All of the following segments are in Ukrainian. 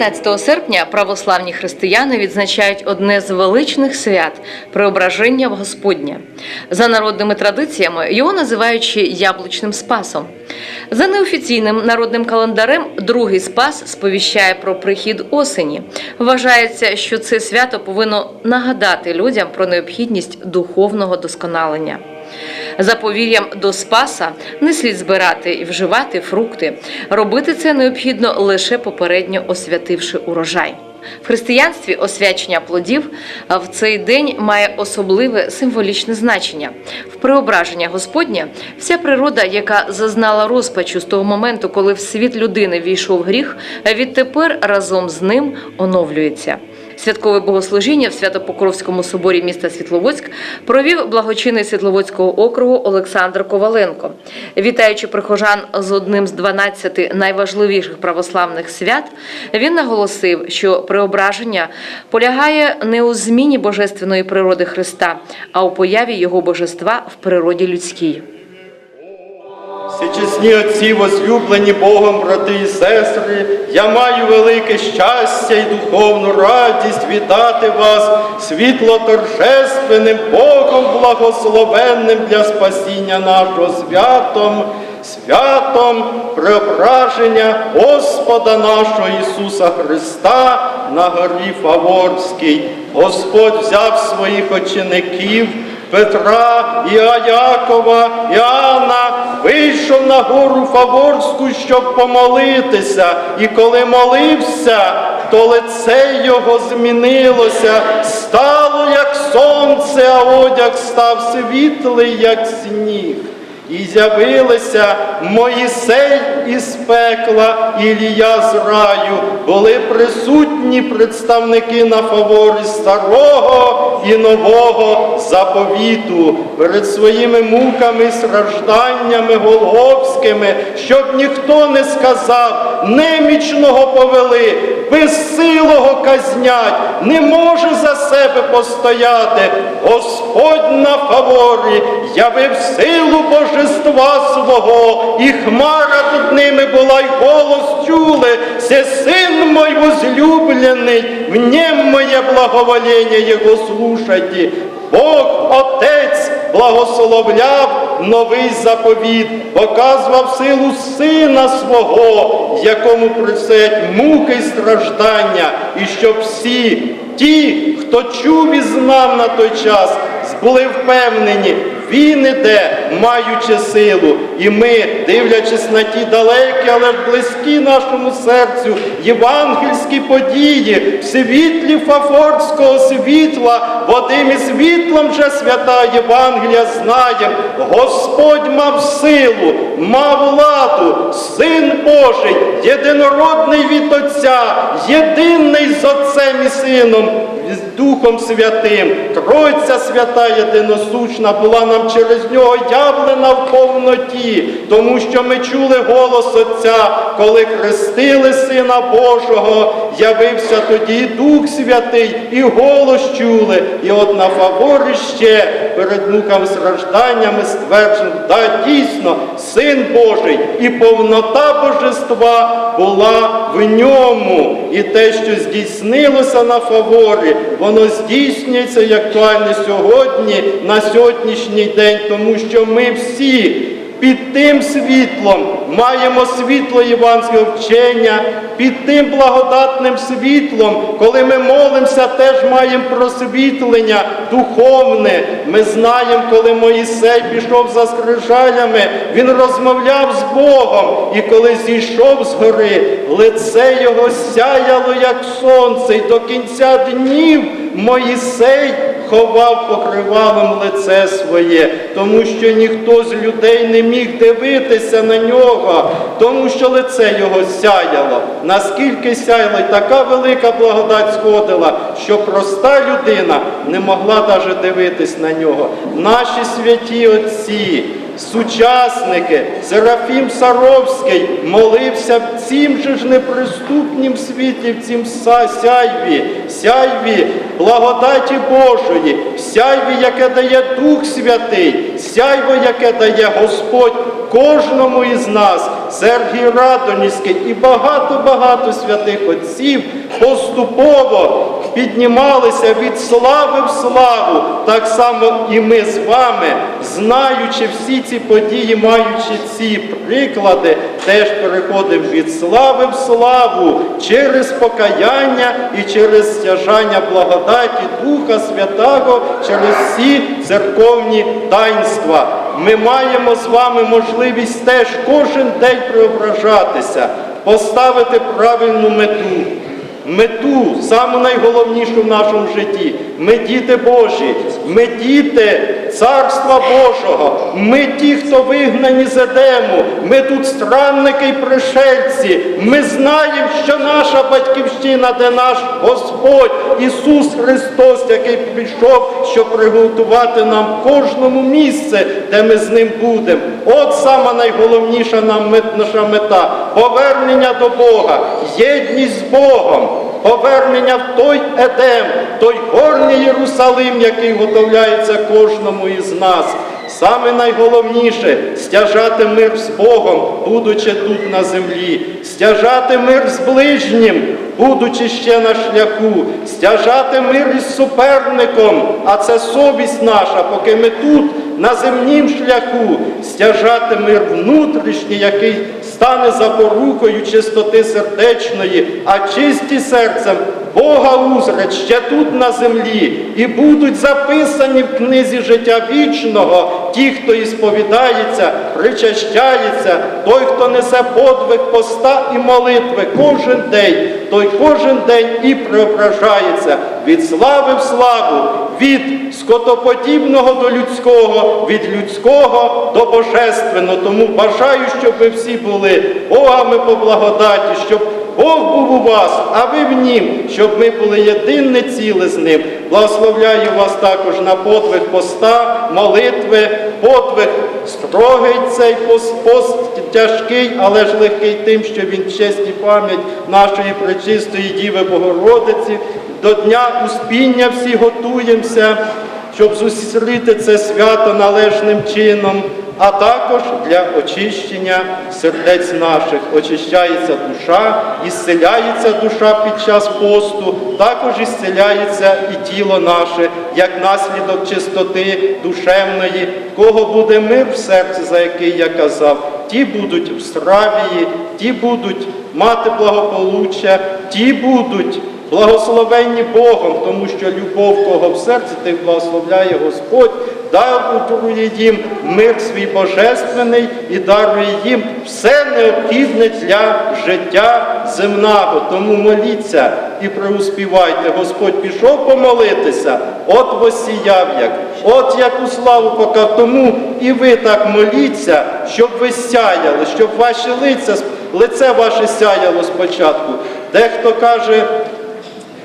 19 серпня православні християни відзначають одне з величних свят преображення в Господнє. За народними традиціями його називаючи яблучним спасом. За неофіційним народним календарем другий спас сповіщає про прихід осені. Вважається, що це свято повинно нагадати людям про необхідність духовного досконалення. За повір'ям до Спаса не слід збирати і вживати фрукти. Робити це необхідно лише попередньо освятивши урожай. В християнстві освячення плодів в цей день має особливе символічне значення. В преображення Господнє вся природа, яка зазнала розпачу з того моменту, коли в світ людини війшов гріх, відтепер разом з ним оновлюється. Святкове богослужіння в Свято-Покровському соборі міста Світловодськ провів благочинний Світловодського округу Олександр Коваленко. Вітаючи прихожан з одним з 12 найважливіших православних свят, він наголосив, що преображення полягає не у зміні божественної природи Христа, а у появі його божества в природі людській. Всечесні отці, возлюблені Богом, брати і сестри, я маю велике щастя і духовну радість вітати вас світло торжественним Богом благословенним для спасіння нашого святом, святом преображення Господа нашого Ісуса Христа на горі Фаворській. Господь взяв своїх учеників. Петра, Іаякова, Іоанна вийшов на гору Фаворську, щоб помолитися. І коли молився, то лице його змінилося, стало як сонце, а одяг став світлий, як сніг. І з'явилися Моїсей із пекла, Ілія з раю, були присутні представники на фаворі старого і нового заповіту. Перед своїми муками, стражданнями голговськими, щоб ніхто не сказав, немічного повели, безсилого казнять, не може за себе постояти. Господь на фаворі явив силу божества свого, і хмара над ними була, й голос чули. Це син мой возлюблений, в нем моє благоволення його слушайте. Бог Отець благословляв новий заповіт, показував силу сина свого, якому присять муки і страждання, і щоб всі ті, хто чув і знав на той час, були впевнені, він іде, маючи силу, і ми, дивлячись на ті далекі, але близькі нашому серцю, євангельські події, в світлі Фафорського світла, водим і світлом же свята Євангелія знаєм, Господь мав силу, мав владу, Син Божий, єдинородний від Отця, єдиний з Отцем і Сином, з Духом Святим, Тройця свята єдиносущна була нам через нього явлена в повноті, тому що ми чули голос Отця, коли хрестили Сина Божого, явився тоді Дух Святий, і голос чули. І от на фаворі ще перед муками стражданнями стверджено, да, дійсно, Син Божий і повнота Божества була в ньому. І те, що здійснилося на фаворі, воно здійснюється і актуальне сьогодні, на сьогоднішній день, тому що ми всі під тим світлом маємо світло євангельського вчення, під тим благодатним світлом, коли ми молимося, теж маємо просвітлення духовне. Ми знаємо, коли Моїсей пішов за скрижалями, він розмовляв з Богом, і коли зійшов з гори, лице його сяяло, як сонце, і до кінця днів Моїсей ховав покривалом лице своє, тому що ніхто з людей не міг дивитися на нього, тому що лице його сяяло. Наскільки сяяло, і така велика благодать сходила, що проста людина не могла навіть дивитись на нього. Наші святі отці. Сучасники, Серафім Саровський молився в цім же ж неприступнім світі, в цім сяйві, сяйві благодаті Божої, сяйві, яке дає Дух Святий, сяйво, яке дає Господь кожному із нас, Сергій Радонівський і багато-багато святих отців поступово піднімалися від слави в славу, так само і ми з вами, знаючи всі ці події, маючи ці приклади, теж переходимо від слави в славу через покаяння і через стяжання благодаті Духа Святого, через всі церковні таїнства. Ми маємо з вами можливість теж кожен день преображатися, поставити правильну мету. Мету, саму найголовнішу в нашому житті. Ми діти Божі, ми діти Царства Божого, ми ті, хто вигнані з Едему, ми тут странники й пришельці. Ми знаємо, що наша батьківщина, де наш Господь Ісус Христос, який прийшов, щоб приготувати нам кожному місце, де ми з ним будемо. От сама найголовніша нам наша мета повернення до Бога, єдність з Богом. Повернення в той Едем, той горний Єрусалим, який готовляється кожному із нас. Саме найголовніше стяжати мир з Богом, будучи тут на землі, стяжати мир з ближнім, будучи ще на шляху, стяжати мир із суперником, а це совість наша, поки ми тут на земнім шляху, стяжати мир внутрішній, який стане запорукою чистоти сердечної, а чисті серцем Бога узрять ще тут на землі, і будуть записані в книзі життя вічного ті, хто і сповідається, причащається, той, хто несе подвиг поста і молитви кожен день, той кожен день і преображається від слави в славу, від скотоподібного до людського, від людського до божественного. Тому бажаю, щоб ви всі були Богами по благодаті, щоб Бог був у вас, а ви в нім, щоб ми були єдине ціле з ним. Благословляю вас також на подвиг поста, молитви, подвиг строгий цей пост, пост тяжкий, але ж легкий тим, що він честь і пам'ять нашої пречистої Діви Богородиці. До Дня Успіння всі готуємося, щоб зустріти це свято належним чином а також для очищення сердець наших. Очищається душа, ісцеляється душа під час посту, також ісцеляється і тіло наше, як наслідок чистоти душевної, кого буде мир в серці, за який я казав, ті будуть в стравії, ті будуть мати благополуччя, ті будуть благословенні Богом, тому що любов кого в серці, тих благословляє Господь, дарує їм мир свій божественний і дарує їм все необхідне для життя земного. Тому моліться і преуспівайте. Господь пішов помолитися, от восіяв як, от яку славу покав. Тому і ви так моліться, щоб ви сяяли, щоб ваші лиця, лице ваше сяяло спочатку. Дехто каже,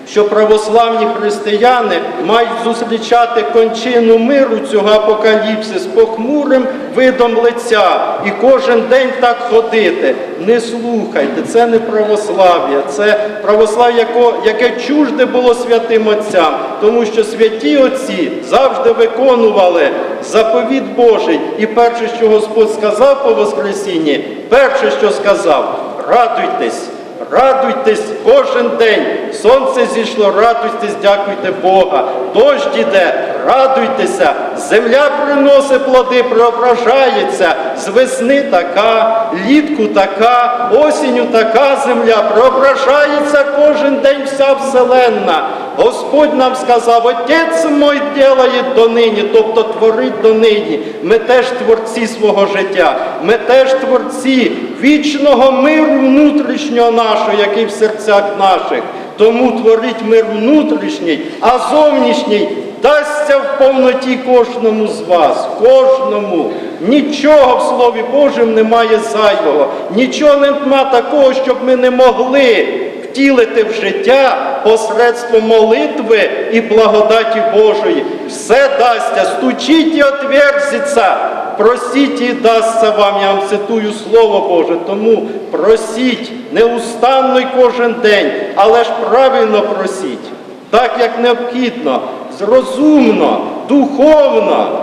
що православні християни мають зустрічати кончину миру цього апокаліпсис похмурим видом лиця і кожен день так ходити. Не слухайте, це не православ'я, це православ'я, яке чужде було святим отцям, тому що святі отці завжди виконували заповіт Божий. І перше, що Господь сказав по Воскресінні, перше, що сказав, радуйтесь. Радуйтесь кожен день. Сонце зійшло, радуйтесь, дякуйте Бога. Дощ іде, радуйтеся. Земля приносить плоди, преображається. З весни така, літку така, осінню така земля. Преображається кожен день вся вселенна. Господь нам сказав, Отець мой делає донині, тобто творить донині. Ми теж творці свого життя, ми теж творці вічного миру внутрішнього нашого, який в серцях наших. Тому творить мир внутрішній, а зовнішній дасться в повноті кожному з вас, кожному. Нічого в Слові Божому немає зайвого, нічого нема такого, щоб ми не могли втілити в життя посредством молитви і благодаті Божої. Все дасться, стучіть і отверзиться, просіть і дасться вам. Я вам цитую Слово Боже. Тому просіть неустанно й кожен день, але ж правильно просіть, так як необхідно, зрозумно, духовно.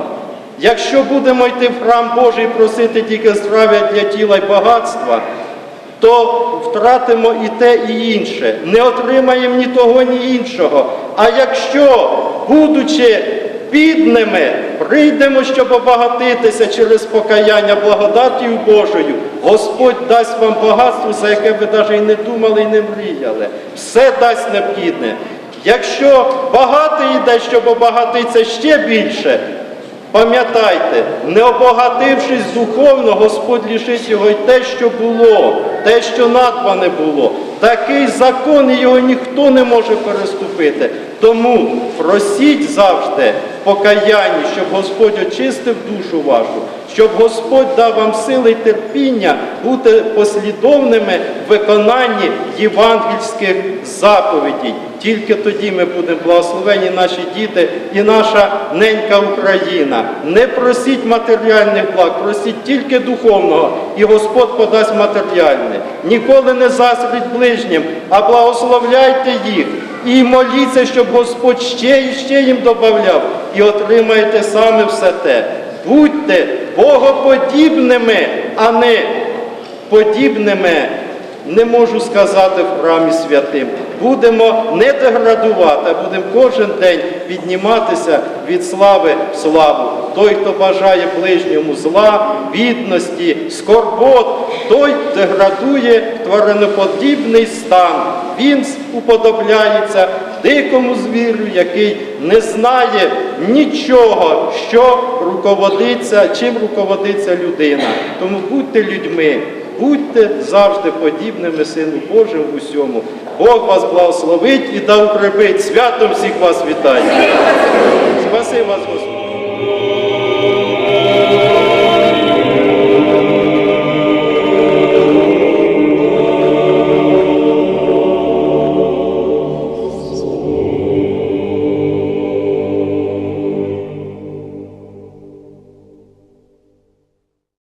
Якщо будемо йти в храм Божий просити тільки здрав'я для тіла й багатства, то втратимо і те, і інше. Не отримаємо ні того, ні іншого. А якщо, будучи бідними, прийдемо, щоб обагатитися через покаяння благодаттю Божою, Господь дасть вам багатство, за яке ви навіть і не думали і не мріяли. Все дасть необхідне. Якщо багатий йде, щоб обагатитися ще більше, Пам'ятайте, не обогатившись духовно, Господь лишить його й те, що було, те, що надбане було. Такий закон його ніхто не може переступити. Тому просіть завжди покаянні, щоб Господь очистив душу вашу, щоб Господь дав вам сили й терпіння бути послідовними в виконанні євангельських заповідей. Тільки тоді ми будемо благословені наші діти і наша ненька Україна. Не просіть матеріальних благ, просіть тільки духовного, і Господь подасть матеріальне. Ніколи не заздріть ближнім, а благословляйте їх. І моліться, щоб Господь ще і ще їм додавав, і отримаєте саме все те. Будьте богоподібними, а не подібними, не можу сказати в храмі святим. Будемо не деградувати, а будемо кожен день підніматися від слави в славу. Той, хто бажає ближньому зла, бідності, скорбот, той деградує твариноподібний стан. Він уподобляється дикому звірю, який не знає нічого, що руководиться, чим руководиться людина. Тому будьте людьми. Будьте завжди подібними Сину Божим в усьому. Бог вас благословить і да укрепить. Святом всіх вас вітаю. Спаси вас, Господь.